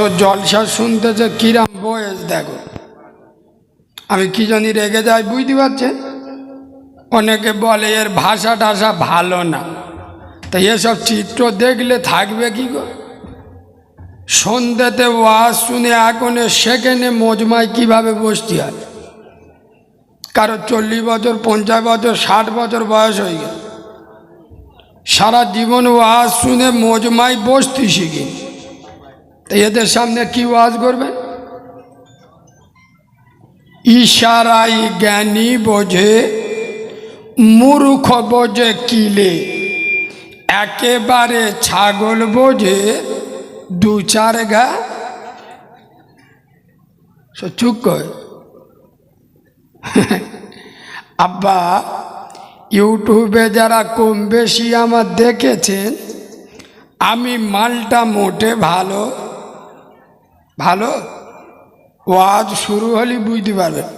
বছর জলসা শুনতেছে, কিরাম বয়স, দেখো। আমি কি জানি রেগে যাই বুঝতে পারছেন অনেকে বলে এর ভাষা টাষা ভালো না। তা এসব চিত্র দেখলে থাকবে কি গো? সন্ধ্যেতে ওয়াজ শুনে এখনে সেকেন্ডে মজমায় কীভাবে বসতে হয়? কারও চল্লিশ বছর, পঞ্চাশ বছর, ষাট বছর বয়স হয়ে গেল। সারা জীবন ওয়াজ শুনে মজমায় বসতে শিখি। তো এদের সামনে কি ওয়াজ করবেন ইশারাই জ্ঞানী বোঝে, মূর্খ বোঝে কিলে। একেবারে ছাগল বোঝে, দু চার গা চুপ কর। আব্বা, ইউটিউবে যারা কম বেশি আমার দেখেছেন, আমি মালটা মোটে ভালো ভালো? ওয়াজ শুরু হলে বুঝতে পারবেন।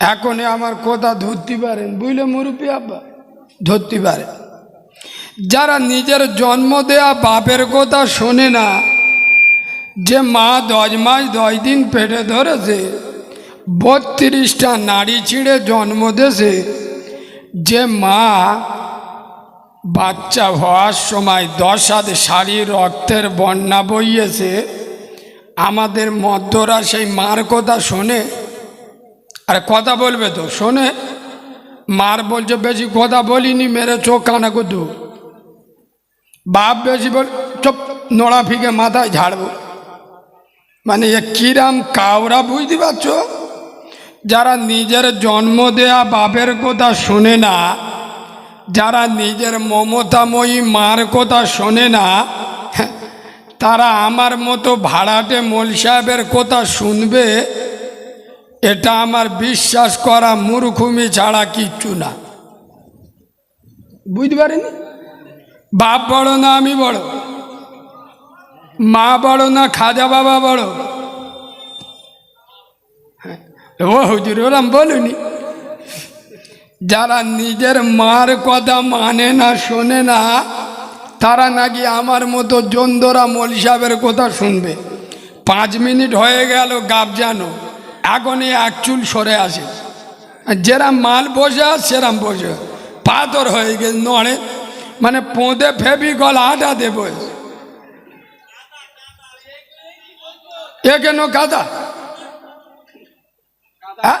এখনই আমার কথা ধরতে পারেন। বুঝলে মুরুপি আব্বা? ধরতে পারেন। যারা নিজের জন্ম দেয়া বাপের কথা শোনে না, যে মা দশ মাস দশ দিন পেটে ধরেছে, বত্রিশটা নাড়ি ছিঁড়ে জন্ম দেছে যে মা বাচ্চা হওয়ার সময় দশ হাত শাড়ি রক্তের বন্যা বইয়েছে। আমাদের মধ্যরা সেই মার কথা শোনে। আর কথা বলবে তো, শোনে। মার বলছে, বেশি কথা বলিনি, মেরে চোখ, কানা কুদু। বাপ বেশি বল, চুপ, নোড়া ফিকে মাথায় ঝাড়বো। মানে এ কিরাম কাউরা বুঝতে পারছ? যারা নিজের জন্ম দেয়া বাপের কথা শোনে না যারা নিজের মমতাময়ী মার কথা শোনে না তারা আমার মতো ভাড়াটে মোল সাহেবের কথা শুনবে এটা আমার বিশ্বাস করা মূর্খুমি ছাড়া কিচ্ছু না। বুঝতে পারেনি? বাপ বড় না আমি বড়? মা বড় না খাজা বাবা বড়? হ্যাঁ, ও হুজুর ওরাম বলুনি। যারা নিজের মার কথা মানে না, শোনে না, তারা নাকি আমার মতো জন্দরা মল সাহেবের কথা শুনবে। পাঁচ মিনিট হয়ে গেল গাব জানো, এখনই এক চুল সরে আসে। যেরাম মাল বসে সেরাম বসে পাথর হয়ে গেছে, নড়ে। মানে পোঁদে ফেবি গল, আটা দেব এ কেন কাদা? হ্যাঁ?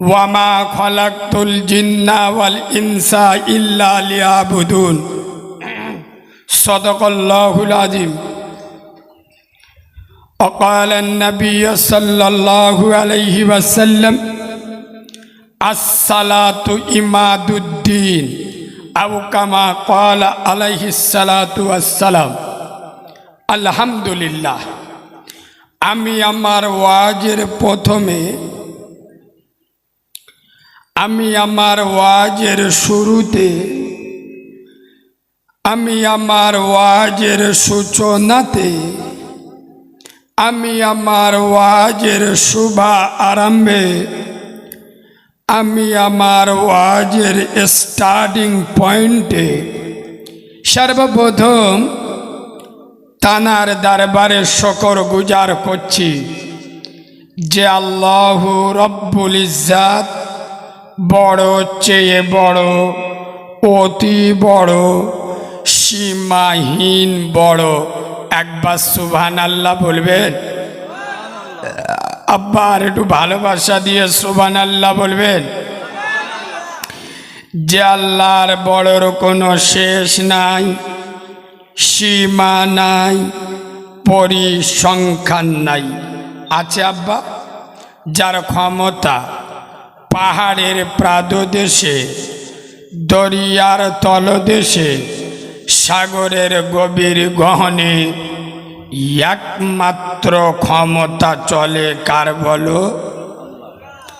ওয়ামা খলাকতুল জিন্না ওয়াল ইনসা ইল্লা লিয়াবুদুন সদকাল্লাহুল আযীম وقال النبي صلى الله عليه وسلم الصلاة إماد الدين أو كما قال عليه الصلاة والسلام الحمد لله আমি আমার ওয়াজের প্রথমে আমি আমার ওয়াজের শুরুতে, আমি আমার ওয়াজের সূচনাতে, আমি আমার ওয়াজের শুভা আরম্ভে, আমি আমার ওয়াজের স্টার্টিং পয়েন্টে সর্বপ্রথম তানার দরবারে শকর গুজার করছি যে আল্লাহ রব্বুল ইজাত বড়, চেয়ে বড়, অতি বড়, সীমাহীন বড়। একবার সুভান আল্লাহ বলবেন? আব্বা, আর একটু ভালোবাসা দিয়ে সুভান আল্লাহ বলবেন? যে আল্লাহর বড়র কোনো শেষ নাই, সীমা নাই, পরিসংখ্যান নাই। আছে আব্বা? যার ক্ষমতা পাহাড়ের প্রাদদেশে দরিয়ার তলদেশে, সাগরের গভীর গহনে একমাত্র ক্ষমতা চলে কার বলো?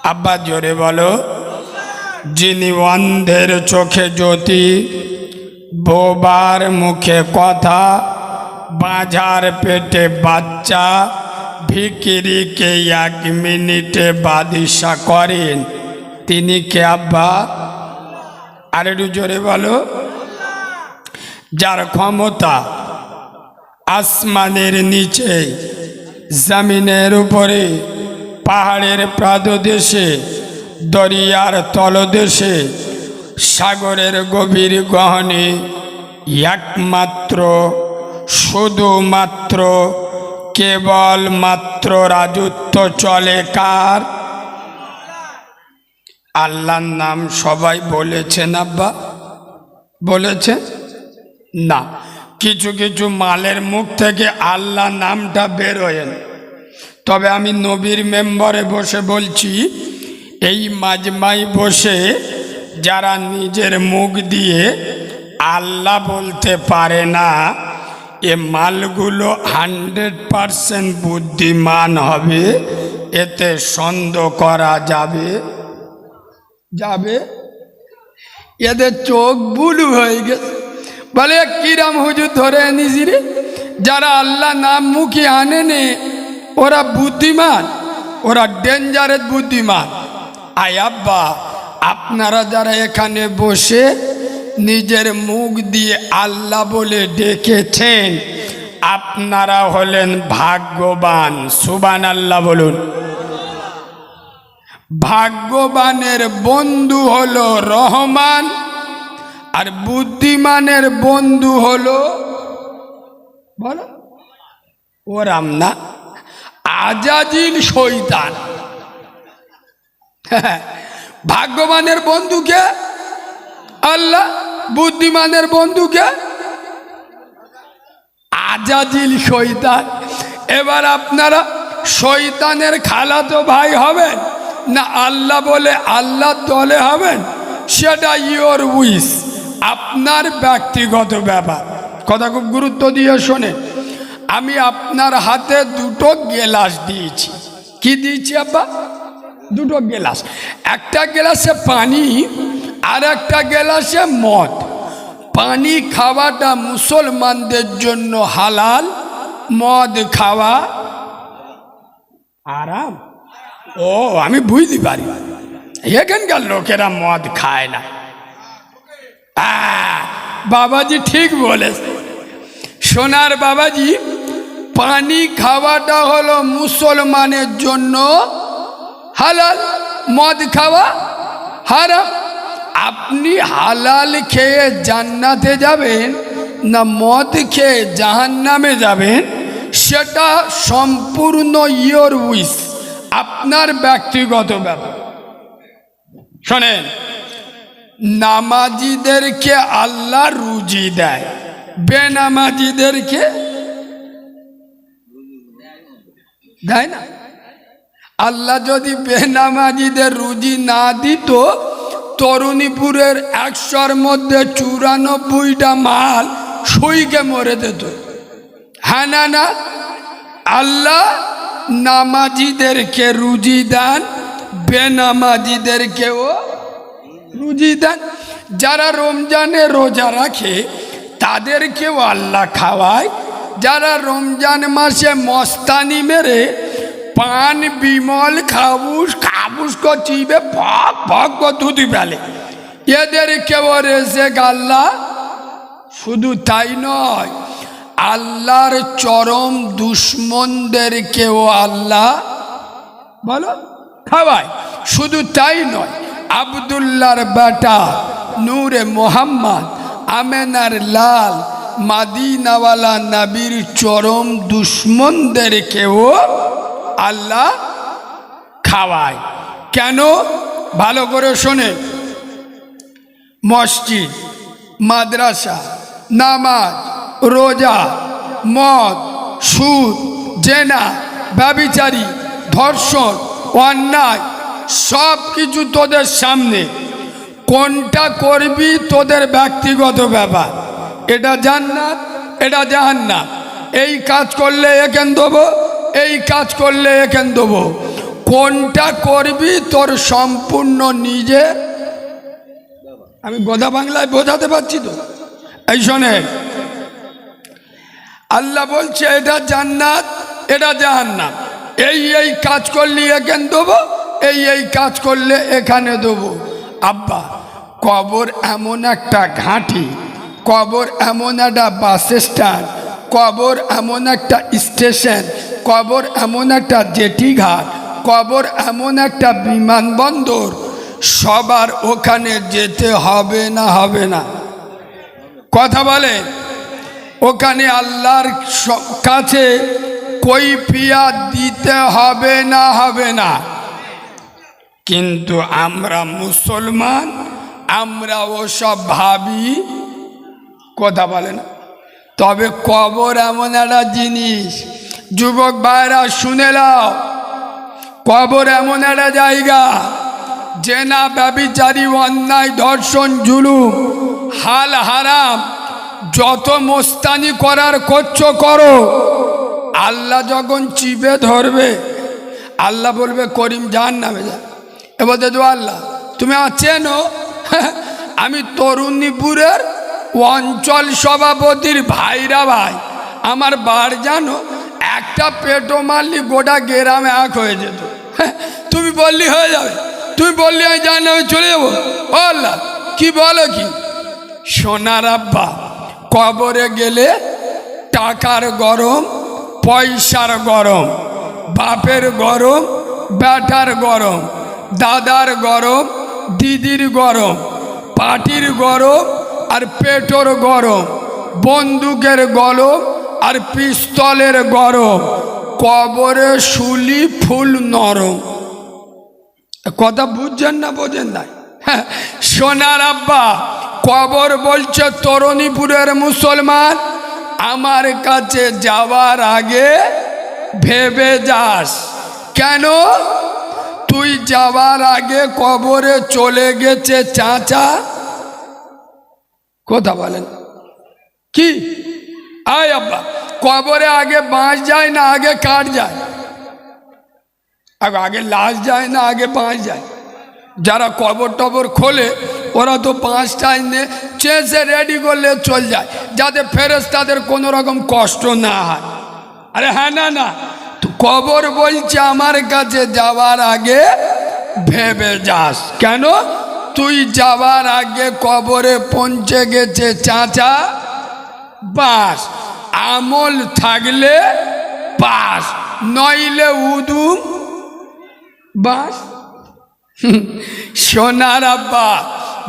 আব্বা, জোরে বলো। যিনি অন্ধের চোখে জ্যোতি, বোবার মুখে কথা, বাঁঝার পেটে বাচ্চা, ভিকিরিকে এক মিনিটে বাদিশা করেন। তিনি কে আব্বা? আর একটু জোরে বলো। যার ক্ষমতা আসমানের নিচে, জমিনের উপরে, পাহাড়ের প্রাদদেশে, দরিয়ার তলদেশে, সাগরের গভীর গহনে একমাত্র, শুধুমাত্র কেবল মাত্র রাজত্ব চলে কার? আল্লাহর নাম সবাই বলেছেন, আব্বা? বলেছেন? না। কিছু কিছু মালের মুখ থেকে আল্লাহ নামটা বেরোয়েন তবে আমি নবীর মেম্বারে বসে বলছি, এই মাজমাই বসে যারা নিজের মুখ দিয়ে আল্লাহ বলতে পারে না, এ মালগুলো হান্ড্রেড পারসেন্ট বুদ্ধিমান হবে, এতে সন্দেহ করা যাবে। যাবে? এদের চোখ বুলু হয়ে গেছে। বলে, কিরাম হুজুর ধরে এনেছি রে। যারা আল্লাহ নাম মুখে আনেনে, ওরা বুদ্ধিমান, ওরা ডেঞ্জারের বুদ্ধিমান। আয় আব্বা, আপনারা যারা এখানে বসে নিজের মুখ দিয়ে আল্লাহ বলে ডেকেছেন, আপনারা হলেন ভাগ্যবান। সুবান আল্লাহ বলুন। ভাগ্যবানের বন্ধু হলো রহমান, আর বুদ্ধিমানের বন্ধু হলো, বলো ওরাম না আজাজিল শৈতান ভাগ্যবানের বন্ধুকে আল্লাহ, বুদ্ধিমানের বন্ধুকে আজাজিল শৈতান এবার আপনারা শৈতানের খালাতো ভাই হবেন। না আল্লাহ বলে আল্লাহ দলে হবেন? সেটা ইওর উইস আপনার ব্যক্তিগত ব্যাপার। কথা খুব গুরুত্ব দিয়ে শোনে আমি আপনার হাতে দুটো গেলাস দিয়েছি। কি দিয়েছি আব্বা? দুটো গেলাস। একটা গেলাসে পানি আর একটা গেলাসে মদ। পানি খাওয়াটা মুসলমানদের জন্য হালাল, মদ খাওয়া আরাম। ও, আমি বুঝতে পারি। এখানকার লোকেরা মদ খায় না। বাবাজি ঠিক বলেছে। সোনার বাবাজি, পানি খাওয়াটা হলো মুসলমানের জন্য হালাল, মদ খাওয়া হারাম। আপনি হালাল খেয়ে জান্নাতে যাবেন না মদ খেয়ে জাহান্নামে যাবেন, সেটা সম্পূর্ণ ইয়োর উইস আপনার ব্যক্তিগত ব্যাপার। শোনেন, নামাজিদেরকে আল্লাহ রুজি দেয়, বেনামাজিদেরকে দেয় না? আল্লাহ যদি বেনামাজিদের রুজি না দিত, তরুণীপুরের একশোর মধ্যে চুরানব্বইটা মাল সইকে মরে যেত। হ্যাঁ না না? আল্লাহ নামাজিদেরকে রুজি দেন, বেনামাজিদেরকেও রুজি দেন। যারা রমজানে রোজা রাখে, তাদেরকেও আল্লাহ খাওয়ায়। যারা রমজান মাসে মস্তানি মেরে, পান, বিমল, খাবুস খাবুস কো চিবে, ভক ভক কো দুধি ফেলে। এদের কেউ রেসে গাল্লা শুধু তাই নয় আল্লাহর চরম দুশ্মনদেরকেও আল্লাহ বলো? খাওয়ায়। শুধু তাই নয় আবদুল্লার বেটা নূরে মোহাম্মদ, আমেনার লাল, মাদিনাওয়ালা নাবির চরম দুশ্মনদেরকেও আল্লাহ খাওয়ায়। কেন? ভালো করে শোনে। মসজিদ, মাদ্রাসা নামাজ, রোজা, মদ, সুদ, জেনা, ব্যবিচারী, ধর্ষণ, অন্যায় সব কিছু তোদের সামনে। কোনটা করবি তোদের ব্যক্তিগত ব্যাপার? এটা জান্নাত, এটা জাহান্নাত। এই কাজ করলে এখান দেবো, এই কাজ করলে এখান দেবো। কোনটা করবি তোর সম্পূর্ণ নিজে? আমি গোদা বাংলায় বোঝাতে পারছি তো? এই শোনে। আল্লাহ বলছে, এটা জান্নাত, এটা জাহান্নাম। এই এই কাজ করলে এখানে দেবো, এই এই কাজ করলে এখানে দেবো। আব্বা, কবর এমন একটা ঘাঁটি, কবর এমন একটা বাস স্ট্যান্ড, কবর এমন একটা স্টেশন, কবর এমন একটা জেটি ঘাট, কবর এমন একটা বিমানবন্দর। সবার ওখানে যেতে হবে না হবে না। কথা বলে। ওখানে আল্লাহর কাছে কৈফিয়া দিতে হবে না হবে না। কিন্তু আমরা মুসলমান, আমরা ওসব ভাবি। কথা বলে না। তবে কবর এমন একটা জিনিস, যুবক ভাইরা শুনে নাও। কবর এমন একটা জায়গা জেনা ব্যবিচারী, অন্যায়, ধর্ষণ, জুলুম। হাল হারাম, যত মোস্তানি করার করছ করো। আল্লাহ যখন চিপে ধরবে, আল্লাহ বলবে, করিম জান নামে যা এবার দাদু আল্লাহ, তুমি আমার চেনো আমি তরুণীপুরের অঞ্চল সভাপতির ভাইরা ভাই। আমার বার জানো, একটা পেটো মারলি গোটা গ্রামে এক হয়ে যেত। তুমি বললি হয়ে যাবে। তুমি বললি, আমি জানি আমি চলে যাব। আল্লাহ, কি বলো কি? সোনার আব্বা কবরে গেলে টাকার গরম পয়সার গরম বাপের গরম ব্যাটার গরম দাদার গরম দিদির গরম পাটির গরম আর পেটোর গরম বন্দুকের গরম আর পিস্তলের গরম কবরে শুলি ফুল নরম। কথা বুঝছেন না বোঝেন নাই? হ্যাঁ, সোনার আব্বা কবর বলছে, তরণীপুরের মুসলমান, আমার কাছে যাওয়ার আগে ভেবে যাস। কেন? তুই যাওয়ার আগে কবরে চলে গেছে চাচা। কথা বলেন। কি? আয় আব্বা, কবরে আগে বাঁশ যায় না আগে কাঠ যায়? আগে লাশ যায় না আগে বাঁশ যায়? যারা কবর টবর খোলে ওরা তো পাঁচটা এনে চেঁচে রেডি করলে চল যায়, যাতে ফেরেস তাদের কোনো রকম কষ্ট না হয়। আরে হ্যাঁ না না কবর বলছে আমার কাছে যাওয়ার আগে ভেবে যাস। কেন? তুই যাওয়ার আগে কবরে পৌঁছে গেছে, চাচা, বাস। আমল থাকলে পাস নইলে উদুম বাস। সোনার আব্বা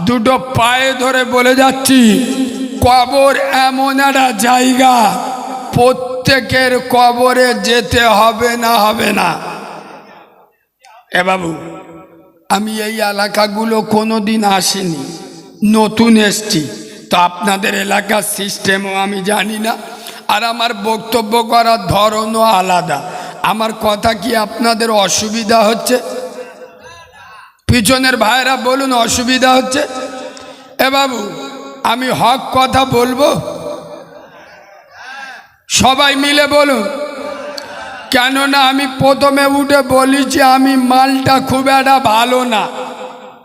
দুটো পায়ে ধরে বলে যাচ্ছি, কবর এমন একটা জায়গা, প্রত্যেকের কবরে যেতে হবে না হবে না। এ বাবু, আমি এই এলাকাগুলো কোনো দিন আসিনি, নতুন এসছি। তো আপনাদের এলাকার সিস্টেমও আমি জানি না, আর আমার বক্তব্য করার ধরনও আলাদা। আমার কথা কি আপনাদের অসুবিধা হচ্ছে? পিছনের ভাইরা বলুন, অসুবিধা হচ্ছে? এ বাবু, আমি হক কথা বলব? সবাই মিলে বলুন। কেননা আমি প্রথমে উঠে বলি যে আমি মালটা খুব একটা ভালো না।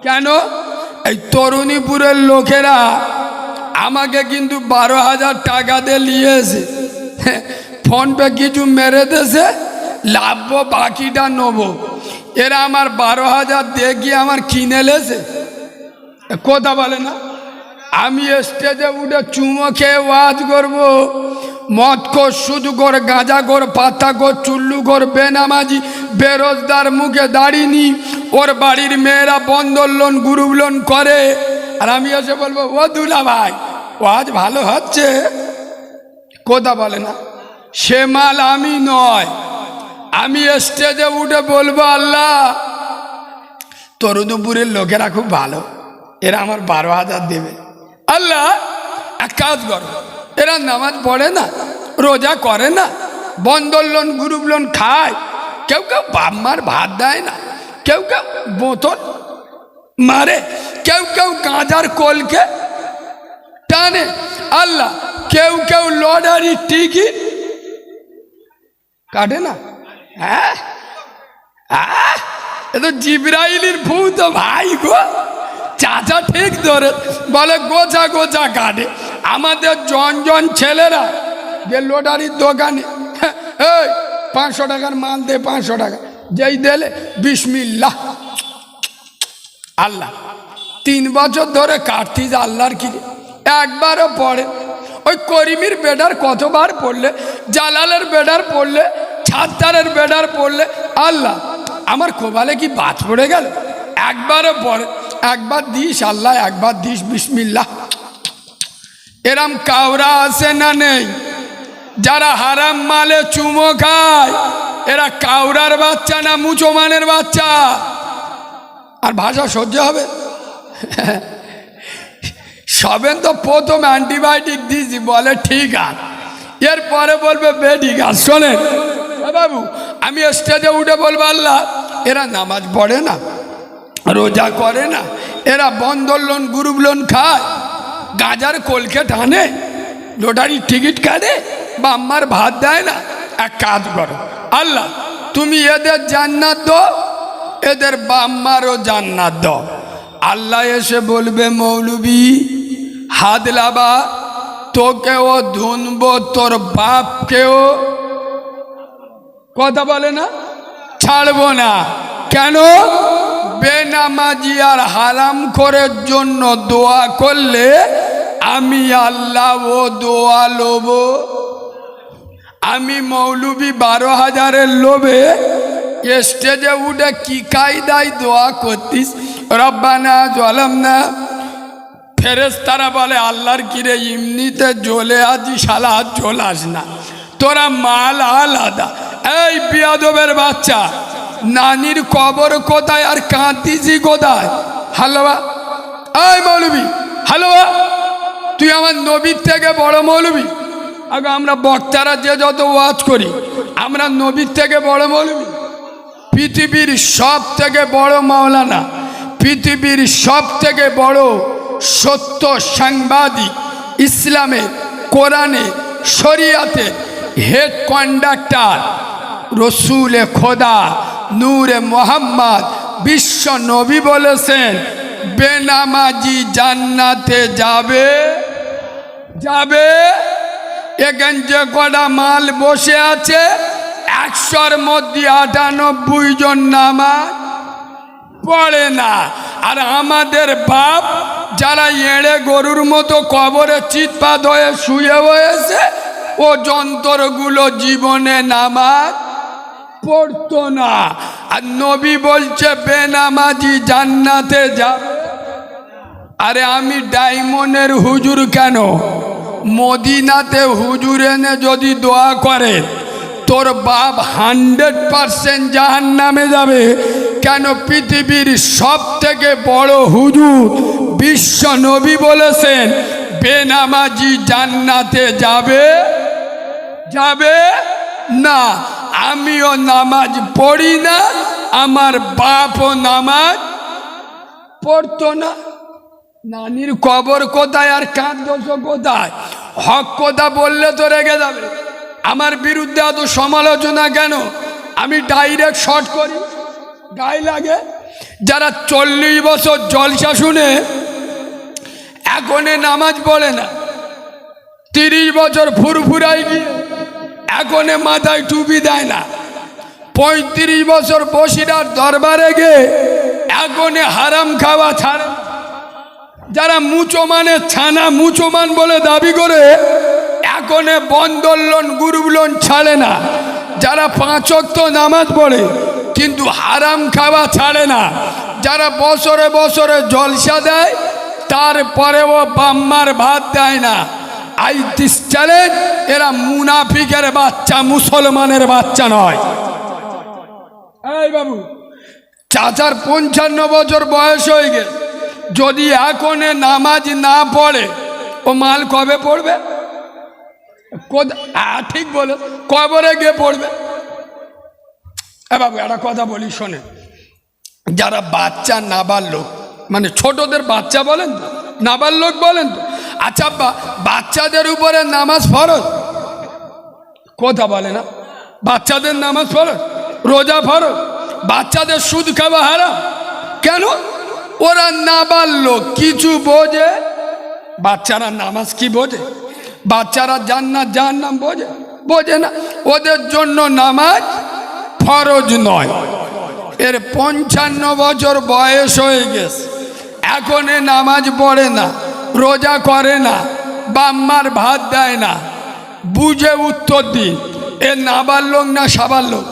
কেন? এই তরুণীপুরের লোকেরা আমাকে কিন্তু বারো হাজার টাকা দিয়ে নিয়েছে। ফোনপে কিছু মেরে দেছে লাভব, বাকিটা নেব। এরা আমার বারো হাজার দিয়ে গিয়ে আমার কিনে লেছে। কথা বলে না? আমি স্টেজে উঠে চুমো খেয়ে ওয়াজ করব। মদ কর পাতা কর চুল্লু কর বেনামাজি বেরোজদার মুখে দাঁড়িনি। ওর বাড়ির মেয়েরা বন্দর লোন, গ্রুপ লোন করে। আর আমি এসে বলব, ও দুলা ভাই, ওয়াজ ভালো হচ্ছে? কথা বলে না। সে মাল আমি নয়। আমি স্টেজে উঠে বলব, আল্লাহ তরুদপুরের লোকেরা খুব ভালো। এরা আমার বারো হাজার দেবে। আল্লাহ, এক কাজ করো, এরা নামাজ পড়ে না, রোজা করে না, বন্দর লোন, গ্রুপ লোন খায়। কেউ কেউ বাপ মার ভাত দেয় না, কেউ কেউ বোতল মারে, কেউ কেউ গাঁজার কলকে টানে। আল্লাহ, কেউ কেউ লটারি টিকিট কাটে না। হ্যাঁ? হ্যাঁ? এ তো জিব্রাইলির ভূত ভাই গো। চাচা ঠিক ধরে বলে গোছা গোছা কাটে আমাদের জন জন ছেলেরা যে লোটারির দোকানে হ্যাঁ, এই পাঁচশো টাকার মাল দে পাঁচশো টাকা। যেই দিলে বিসমিল্লাহ। আল্লাহ তিন বছর ধরে কাটতিস আল্লাহর কি একবারও পড়ে। ওই করিমির বেডার কতবার পড়লে জালালের বেডার পড়লে ছাত্তারের বেডার পড়লে আল্লাহ, আমার কোবালে কি বাদ পড়ে গেল? একবারও পরে, একবার দিস আল্লাহ, একবার দিস বিসমিল্লাহ। এরম কাউরা আছে না নেই? যারা হারাম মালে চুমো খায়, এরা কাউরার বাচ্চা না মুচোমানের বাচ্চা? আর ভাষা সহ্য হবে? সবেন তো প্রথম অ্যান্টিবায়োটিক দিয়েছি, বলে ঠিক আছে। এরপরে বলবে বে ঠিক আছে শোনেন বাবু, আমি স্টেজে উঠে বলব, আল্লাহ, এরা নামাজ পড়ে না, রোজা করে না, এরা বন্ধন লোন, গ্রুপ লোন খায়, গাজার কলকে টানে লোটারি টিকিট কাটে বা আম্মার ভাত দেয় না, এক কাজ করো, আল্লাহ, তুমি এদের জান্নাত দাও, এদের বাম্মারও জান্নাত দাও। আল্লাহ এসে বলবে, মৌলবি, হাত লাবা, তোকেও ধুনবো, তোর বাপকেও কথা বলে না? ছাড়বো না। কেন? বেনামাজি আর হারাম করার জন্য দোয়া করলে আমি আল্লাহ ও দোয়া লোব। আমি মৌলবি বারো হাজারের লোভে স্টেজে উঠে কি কায়দায় দোয়া করতিস? রব্বানা জলাম না ফেরেস তারা বলে, আল্লাহর কিরে, এমনিতে জ্বলে আজি আর জ্বলাস না। তোরা মাল আলাদা। এই বিয়াদবের বাচ্চা, নানির কবর কোথায় আর কাঁদিছি কোথায়? হালুয়া, এই মৌলবি, হালুয়া, তুই আমার নবীর থেকে বড় মৌলবি। আগে আমরা বক্তারা যে যত ওয়াজ করি, আমরা নবীর থেকে বড় মৌলবি। পৃথিবীর সব থেকে বড় মাওলানা, পৃথিবীর সব থেকে বড় সত্য সাংবাদিক, ইসলামে, কোরআনে, শরিয়াতে হেড কন্ডাক্টর রসুলে খোদা, নূরে মোহাম্মদ, বিশ্ব নবী বলেছেন, বেনামাজি জান্নাতে যাবে? যাবে? এখান যে কটা মাল বসে আছে? একশোর মধ্যে আটানব্বই জন নামাজ পড়ে না। আর আমাদের বাপ, যারা এড়ে গরুর মতো কবরে চিৎপাত হয়ে শুয়ে হয়েছে ও যন্ত্রগুলো জীবনে নামাজ পড়তো না। আর নবী বলছে, বেনামাজি জান্নাতে যা। আরে আমি ডায়মন্ডের হুজুর কেন? মদিনাতে হুজুর এনে যদি দোয়া করে, তোর বাপ হান্ড্রেড পারসেন্ট জাহান নামে যাবে। কেন পৃথিবীর সব থেকে বড় হুজুর বিশ্ব নবী বলেছেন, বেনামাজি জান্নাতে যাবে? যাবে? না। আমিও নামাজ পড়ি না, আমার বাপও নামাজ পড়তো না। নানির কবর কোথায় আর কাঁদছ কোথায়? হক কথা বললে তো রেগে যাবে। আমার বিরুদ্ধে এত সমালোচনা কেন? আমি ডাইরেক্ট শর্ট করি। গায়ে লাগে। যারা চল্লিশ বছর জলসা শুনে এখনে নামাজ পড়ে না। তিরিশ বছর ফুরফুরাই গিয়ে এখনে মাথায় টুপি দেয় না। পঁয়ত্রিশ বছর বসিরার দরবারে গে এখনে হারাম খাওয়া ছাড়ে। যারা মুচোমানের ছানা মুচমান বলে দাবি করে, এখনে বন্দর লোন গ্রুপ লোন ছাড়ে না। যারা পাঁচক্ত নামাজ পড়ে, কিন্তু হারাম খাওয়া ছাড়ে না। যারা বছরে বছরে জলসা দেয় তারপরেও বাম্মার ভাত দেয় না। আই দিস চ্যালেঞ্জ, এরা মুনাফিকের বাচ্চা, মুসলমানের বাচ্চা নয়। এই বাবু, চাচার পঞ্চান্ন বছর বয়স হয়ে গেছে যদি এখনে নামাজ না পড়ে, ও মাল কবে পড়বে? ঠিক বলে, কবরে গিয়ে পড়বে? এ বাবু, একটা কথা বলি শোনে যারা বাচ্চা নাবার লোক মানে ছোটদের বাচ্চা বলেন তো নাবার লোক বলেন তো আচ্ছা বাচ্চাদের উপরে নামাজ ফরজ? কথা বলে না। বাচ্চাদের নামাজ ফরজ? রোজা ফরজ? বাচ্চাদের সুদ খাওয়া হারাম? কেন? ওরা নাবাল্য কিছু বোঝে। বাচ্চারা নামাজ কি বোঝে? বাচ্চারা জান্নাত, জাহান্নাম বোঝে? বোঝে না। ওদের জন্য নামাজ ফরজ নয়। এর পঞ্চান্ন বছর বয়স হয়ে গেছে। এখন এ নামাজ পড়ে না। রোজা করে না বাম্মার ভাত দেয় না। বুঝে উত্তর দিন এ নাবাল্যক না সাবাল্যক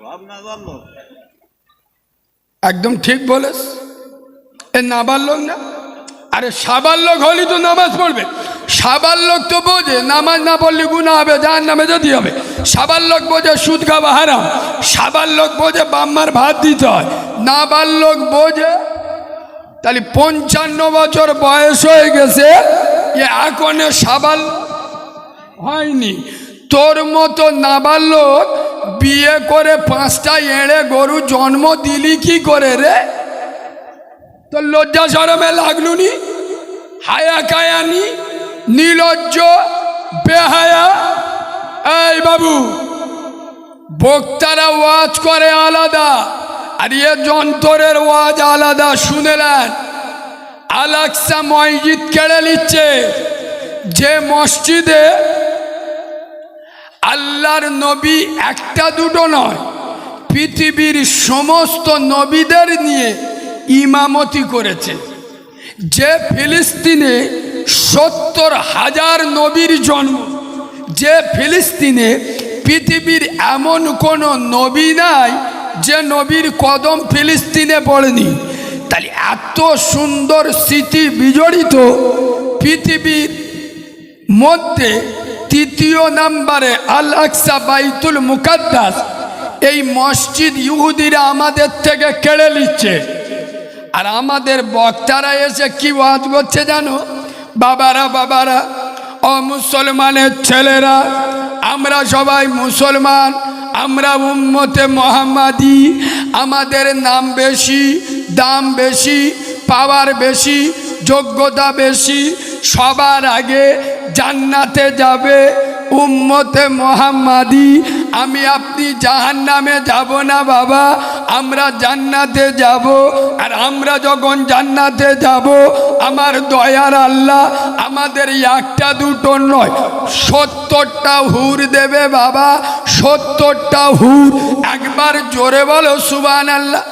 সব না জানলো একদম ঠিক বলেস এ নাবাল্যক না? আরে সাবার লোক হলি তো নামাজ পড়বে। সাবার লোক তো বোঝে নামাজ না পড়লে গুণা হবে যার নামে যদি হবে। সাবাল্যক বোঝে সুদ খাওয়া হারাম সাবার লোক বোঝে বাম্মার ভাত দিতে হয়। নাবাল্যক বোঝে তাহলে পঞ্চান্ন বছর বয়স হয়ে গেছে এখন সাবাল হয়নি। তোর মতো নাবালক বিয়ে করে পাঁচটা এড়ে গরু জন্ম দিলি কি করে রে? তোর লজ্জা সরমে লাগলুনি হায়া কায়ানি নিলজ্জ? বেহায়া? এই বাবু, বক্তারা ওয়াজ করে আলাদা। আর এ যন্ত্রের ওয়াজ আলাদা, শুনেলেন? আলাক্সা মসজিদ কেড়ে নিচ্ছে। যে মসজিদে আল্লাহর নবী একটা দুটো নয়, পৃথিবীর সমস্ত নবীদের নিয়ে ইমামতি করেছে। যে ফিলিস্তিনে সত্তর হাজার নবীর জন্ম, যে ফিলিস্তিনে পৃথিবীর এমন কোনো নবী নাই যে নবীর কদম ফিলিস্তিনে পড়েনি, তাহলে এত সুন্দর স্মৃতি বিজড়িত পৃথিবীর মধ্যে তৃতীয় নাম্বারে আল আকসা বাইতুল মুকাদ্দাস, এই মসজিদ ইহুদিরা আমাদের থেকে কেড়ে নিচ্ছে। আর আমাদের বক্তারা এসে কি ওয়াজ করছে জানো? বাবারা বাবারা, ও মুসলমানের ছেলেরা, আমরা সবাই মুসলমান আমরা উম্মতে মোহাম্মাদি, আমাদের নাম বেশি, দাম বেশি, পাওয়ার বেশি, যোগ্যতা বেশি, সবার আগে জান্নাতে যাবে উম্মতে মোহাম্মাদি। আমি আপনি জাহান নামে যাব না বাবা, আমরা জান্নাতে যাব। আর আমরা যখন জান্নাতে যাব, আমার দয়ার আল্লাহ আমাদের একটা দুটো নয়, সত্তরটা হুর দেবে বাবা, সত্তরটা হুর। একবার জোরে বলো সুবান আল্লাহ